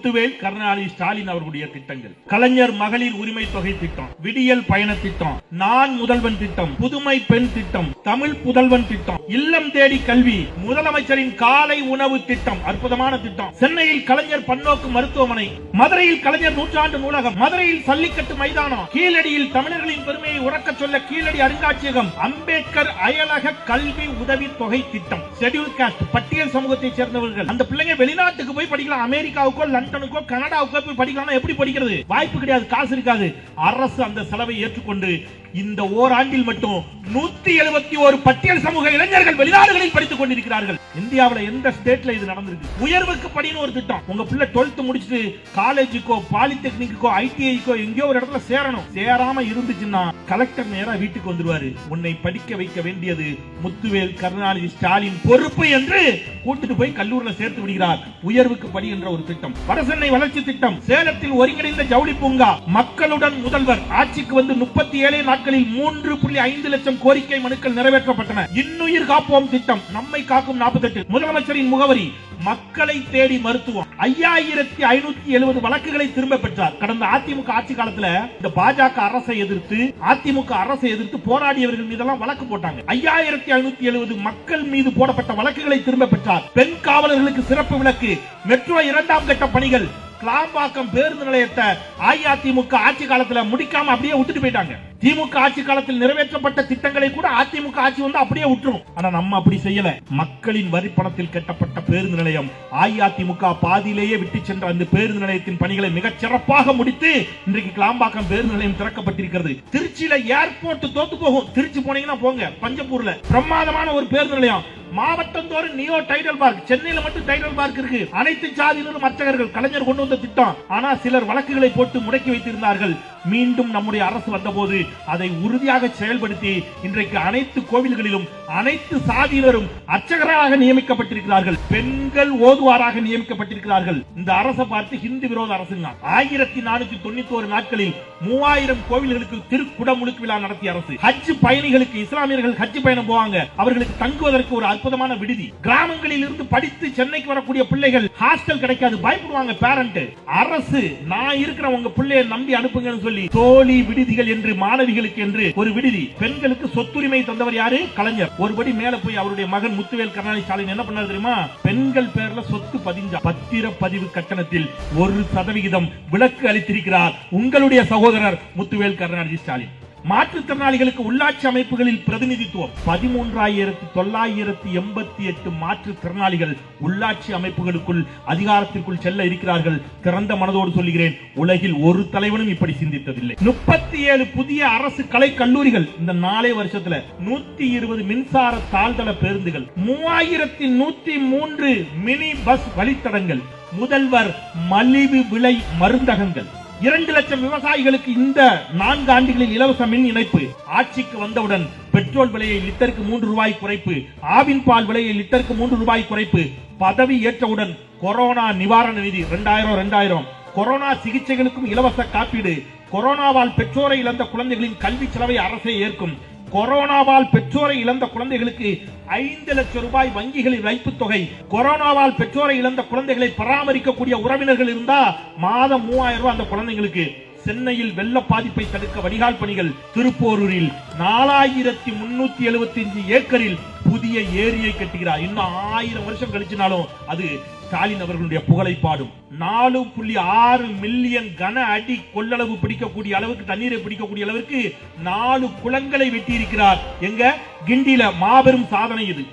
முத்துவேல் கருணாநிதி ஸ்டாலின் அவர்களுடைய திட்டங்கள். கலைஞர் மகளிர் உரிமை தொகை திட்டம் விடியல் பயண திட்டம் நான் முதல்வன் திட்டம் புதுமை பெண் திட்டம் தமிழ் புதல்வன் திட்டம் இல்லம் தேடி கல்வி முதலமைச்சரின் காலை உணவு திட்டம் அற்புதமான திட்டம். சென்னையில் கலைஞர் பன்னோக்கு மருத்துவமனை மதுரையில் கலைஞர் நூற்றாண்டு நூலகம் மதுரையில் சல்லிக்கட்டு மைதானம் கீழடியில் தமிழர்களின் பெருமையை உறக்க சொல்ல கீழடி அருங்காட்சியகம் அம்பேத்கர் அயலக கல்வி உதவி தொகை திட்டம். ஷெட்யூல் காஸ்ட் பட்டியல் சமூகத்தைச் சேர்ந்தவர்கள். அந்த பிள்ளைங்க வெளிநாட்டுக்கு போய் படிக்கலாம் அமெரிக்காவுக்கோ லண்டனுக்கோ கனடாவுக்கோ போய் படிக்கலாம் எப்படி படிக்கிறது? வாய்ப்பு கிடையாது காசு இருக்காது. அரசு அந்த செலவை ஏற்றுக்கொண்டு இந்த ஓராண்டில் மட்டும் நூத்தி எழுபத்தி ஒரு பட்டியல் சமூக இளைஞர்கள் வெளிநாடுகளில் படித்துக் கொண்டிருக்கிறார்கள். இந்தியாவுல எந்த ஸ்டேட்ல இது நடந்திருக்கு? உயர்வுக்கு படின்னு ஒரு திட்டம். உங்க பிள்ளை 12th முடிச்சுட்டு காலேஜுக்கோ பாலிடெக்னிக்கோ ஐடிஐக்கோ எங்கேயோ ஒரு இடத்துல சேரணும். சேராம இருந்துச்சுன்னா கலெக்டர் நேரா வீட்டுக்கு வந்துருவாரு. உன்னை படிக்க வைக்க வேண்டியது முத்துவேல் கருணாநிதி ஸ்டாலின் பொறுப்பு என்று கூட்டிட்டு போய் கல்லூரில சேர்த்து விடுகிறார். உயர்வுக்கு படி என்ற ஒரு திட்டம். வடசென்னை வளர்ச்சி திட்டம். சேலத்தில் ஒருங்கிணைந்த ஜவுளி பூங்கா. மக்களுடன் முதல்வர். ஆட்சிக்கு வந்து முப்பத்தி ஏழே நாட்களில் மூன்று புள்ளி ஐந்து லட்சம் கோரிக்கை மனுக்கள் நிறைவேற்றப்பட்டன. இன்னுயிர் காப்போம் திட்டம். நம்மை காக்கும் நாற்பத்தெட்டு. முதலமைச்சரின் முகவரி. மக்களை தேடி மருத்துவம். ஐயாயிரத்தி ஐநூத்தி எழுபது வழக்குகளை திரும்ப பெற்றார். கடந்த அதிமுக ஆட்சி காலத்துல இந்த பாஜக அரசை எதிர்த்து அதிமுக அரசை எதிர்த்து போராடியவர்கள் மீதெல்லாம் வழக்கு போட்டாங்க. ஐயாயிரத்தி ஐநூத்தி எழுபது மக்கள் மீது போடப்பட்ட வழக்குகளை திரும்ப பெற்றார். பெண் காவலர்களுக்கு சிறப்பு விளக்கு. மெட்ரோ இரண்டாம் கட்ட பணிகள். கிளாம்பாக்கம் பேருந்து நிலையத்தை அஇஅதிமுக ஆட்சி காலத்துல முடிக்காம அப்படியே விட்டுட்டு போயிட்டாங்க. திமுக ஆட்சி காலத்தில் நிறைவேற்றப்பட்ட திட்டங்களை கூட அதிமுக ஆட்சி வந்து அப்படியே விட்டுரும். ஆனா நம்ம அப்படி செய்யல. மக்களின் வரி பணத்தில் கட்டப்பட்ட பேருந்து நிலையம் அஇஅதிமுக பாதியிலேயே விட்டு சென்ற அந்த பேருந்து நிலையத்தின் பணிகளை மிகச் சிறப்பாக முடித்து இன்றைக்கு கிளாம்பாக்கம் பேருந்து நிலையம் திறக்கப்பட்டிருக்கிறது. திருச்சியில ஏர்போர்ட் தோத்து போகும். திருச்சி போனீங்கன்னா போங்க. பஞ்சப்பூர்ல பிரமாதமான ஒரு பேருந்து நிலையம். மாவட்டம் தோறும் நியோ டைடல் பார்க் சென்னையில மட்டும் டைடல் பார்க் இருக்கு. அனைத்து சாதியினரும் அர்ச்சகர்கள் கலைஞர் கொண்டு வந்த திட்டம். ஆனா சிலர் வழக்குகளை போட்டு முடக்கி வைத்திருந்தார்கள். மீண்டும் நம்முடைய அரசு வந்தபோது அதை உறுதியாக செயல்படுத்தி இன்றைக்கு அனைத்து கோவில்களிலும் அனைத்து சாதியினரும் அர்ச்சகராக நியமிக்கப்பட்டிருக்கிறார்கள். பெண்கள் ஓதுவாராக நியமிக்கப்பட்டிருக்கிறார்கள். இந்த அரசை பார்த்து ஹிந்து விரோத அரசுங்க. ஆயிரத்தி நானூத்தி தொண்ணூத்தி ஒரு நாட்களில் மூவாயிரம் கோவில்களுக்கு திருக்குடமுழுக்கு விழா நடத்திய அரசு. ஹஜ் பயணிகளுக்கு இஸ்லாமியர்கள் ஹஜ் பயணம் போவாங்க. அவர்களுக்கு தங்குவதற்கு ஒரு அற்புதமான விடுதி. கிராமங்களில் இருந்து படித்து சென்னைக்கு வரக்கூடிய பிள்ளைகள் ஹாஸ்டல் கிடைக்காது பயப்படுவாங்க பேரண்ட் அரசு நான் இருக்கிற உங்க பிள்ளைய நம்பி அனுப்புங்கன்னு சொல்லி தோழி விடுதிகள் என்று மாணவிகளுக்கு என்று ஒரு விடுதி. பெண்களுக்கு சொத்துரிமை தந்தவர் யாரு? கலைஞர். ஒருபடி மேல போய் அவருடைய மகன் முத்துவேல் கருணாநிதி ஸ்டாலின் என்ன பண்ணாரு தெரியுமா? பெண்கள் பேர்ல சொத்து பதிஞ்சா பத்திர பதிவு கட்டணத்தில் ஒரு சதவிகிதம் விலக்கு அளித்திருக்கிறார் உங்களுடைய சகோதரர் முத்துவேல் கருணாநிதி ஸ்டாலின் மாற்றுத்திறனாளிகளுக்கு உள்ளாட்சி அமைப்புகளில் பிரதிநிதித்துவம். பதிமூன்றாயிரத்தி தொள்ளாயிரத்தி எண்பத்தி எட்டு மாற்றுத்திறனாளிகள் உள்ளாட்சி அமைப்புகளுக்குள் அதிகாரத்திற்குள் செல்ல இருக்கிறார்கள். திறந்த மனதோடு சொல்லுகிறேன் உலகில் ஒரு தலைவனும் இப்படி சிந்தித்ததில்லை. முப்பத்தி ஏழு புதிய அரசு கலை கல்லூரிகள் இந்த நாலே வருஷத்துல நூத்தி இருபது மின்சார தாழ்தள பேருந்துகள் மூவாயிரத்தி நூத்தி மூன்று மினி பஸ் வழித்தடங்கள் முதல்வர் மலிவு விலை மருந்தகங்கள் இரண்டு லட்சம் விவசாயிகளுக்கு இந்த நான்கு ஆண்டுகளில் இலவச மின் இணைப்பு. ஆட்சிக்கு வந்தவுடன் பெட்ரோல் விலையை லிட்டருக்கு மூன்று ரூபாய் குறைப்பு ஆவின் பால் விலையை லிட்டருக்கு மூன்று ரூபாய் குறைப்பு. பதவி ஏற்றவுடன் கொரோனா நிவாரண நிதி ரெண்டாயிரம் ரெண்டாயிரம். கொரோனா சிகிச்சைகளுக்கும் இலவச காப்பீடு. கொரோனாவால் பெற்றோரை இழந்த குழந்தைகளின் கல்வி செலவை அரசே ஏற்கும். கொரோனாவால் பெற்றோரை இழந்த குழந்தைகளுக்கு ஐந்து லட்சம் ரூபாய் வங்கிகளில் வைப்பு தொகை. கொரோனாவால் பெற்றோரை இழந்த குழந்தைகளை பராமரிக்கக்கூடிய உறவினர்கள் இருந்தா மாதம் மூவாயிரம் ரூபாய் அந்த குழந்தைங்களுக்கு. சென்னையில் வெள்ள பாதிப்பை தடுக்க வடிகால் பணிகள் திருப்போரூரில் நாலாயிரத்தி முன்னூத்தி எழுபத்தி அஞ்சு ஏக்கரில் புதிய ஏரியை கட்டுகிறார். இன்னும் ஆயிரம் வருஷம் கழிச்சினாலும் அது ஸ்டாலின் அவர்களுடைய புகழை பாடும். நாலு புள்ளி ஆறு மில்லியன் கன அடி கொள்ளளவு பிடிக்கக்கூடிய அளவுக்கு தண்ணீரை பிடிக்கக்கூடிய அளவிற்கு நாலு குளங்களை வெட்டி இருக்கிறார் எங்க? கிண்டியில மாபெரும் சாதனை இது.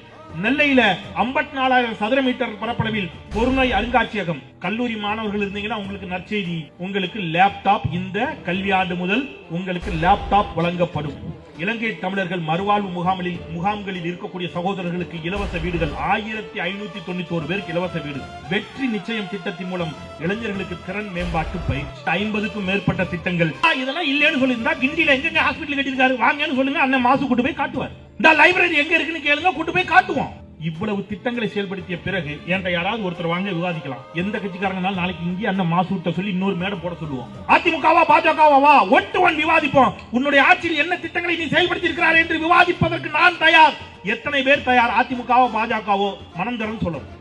நெல்லையில 54 நாலாயிரம் சதுர மீட்டர் பரப்பளவில் பொருநோய் அருங்காட்சியகம். கல்லூரி மாணவர்கள் இருந்தீங்கன்னா உங்களுக்கு நற்செய்தி. உங்களுக்கு லேப்டாப் இந்த கல்வியாண்டு முதல் உங்களுக்கு லேப்டாப் வழங்கப்படும். இலங்கை தமிழர்கள் மறுவாழ்வு முகாமில் முகாம்களில் இருக்கக்கூடிய சகோதரர்களுக்கு இலவச வீடுகள். ஆயிரத்தி ஐநூத்தி தொண்ணூத்தி ஒரு பேருக்கு இலவச வீடு. வெற்றி நிச்சயம் திட்டத்தின் மூலம் இளைஞர்களுக்கு திறன் மேம்பாட்டு பயிற்சி. ஐம்பதுக்கும் மேற்பட்ட திட்டங்கள். ஆ, இதெல்லாம் இல்லைன்னு சொல்லியிருந்தா கிண்டியில எங்க ஹாஸ்பிட்டல் கட்டியிருக்காரு? வாங்கன்னு சொல்லுங்க அண்ணன் மாசு கூட்டு போய் காட்டுவார். இந்த லைப்ரரி எங்க இருக்குன்னு கேளுங்க கூட்டு போய் காட்டுவோம். இவ்வளவு திட்டங்களை செயல்படுத்திய பிறகு என்கிட்ட யாராவது ஒருத்தர் வாங்க விவாதிக்கலாம். எந்த கட்சிக்காரங்கனாலும் நாளைக்கு இங்கே அண்ணன் மாசூட்ட சொல்லி இன்னொரு மேடை போட சொல்லுவோம். அதிமுகவா பாஜகவா வா ஒன் டு ஒன் விவாதிப்போம். உன்னுடைய ஆட்சியில் என்ன திட்டங்களை நீ செயல்படுத்தி இருக்கிறார் என்று விவாதிப்பதற்கு நான் தயார். எத்தனை பேர் தயார்? அதிமுகவோ பாஜகவோ? மனம் திறந்து சொல்லணும்.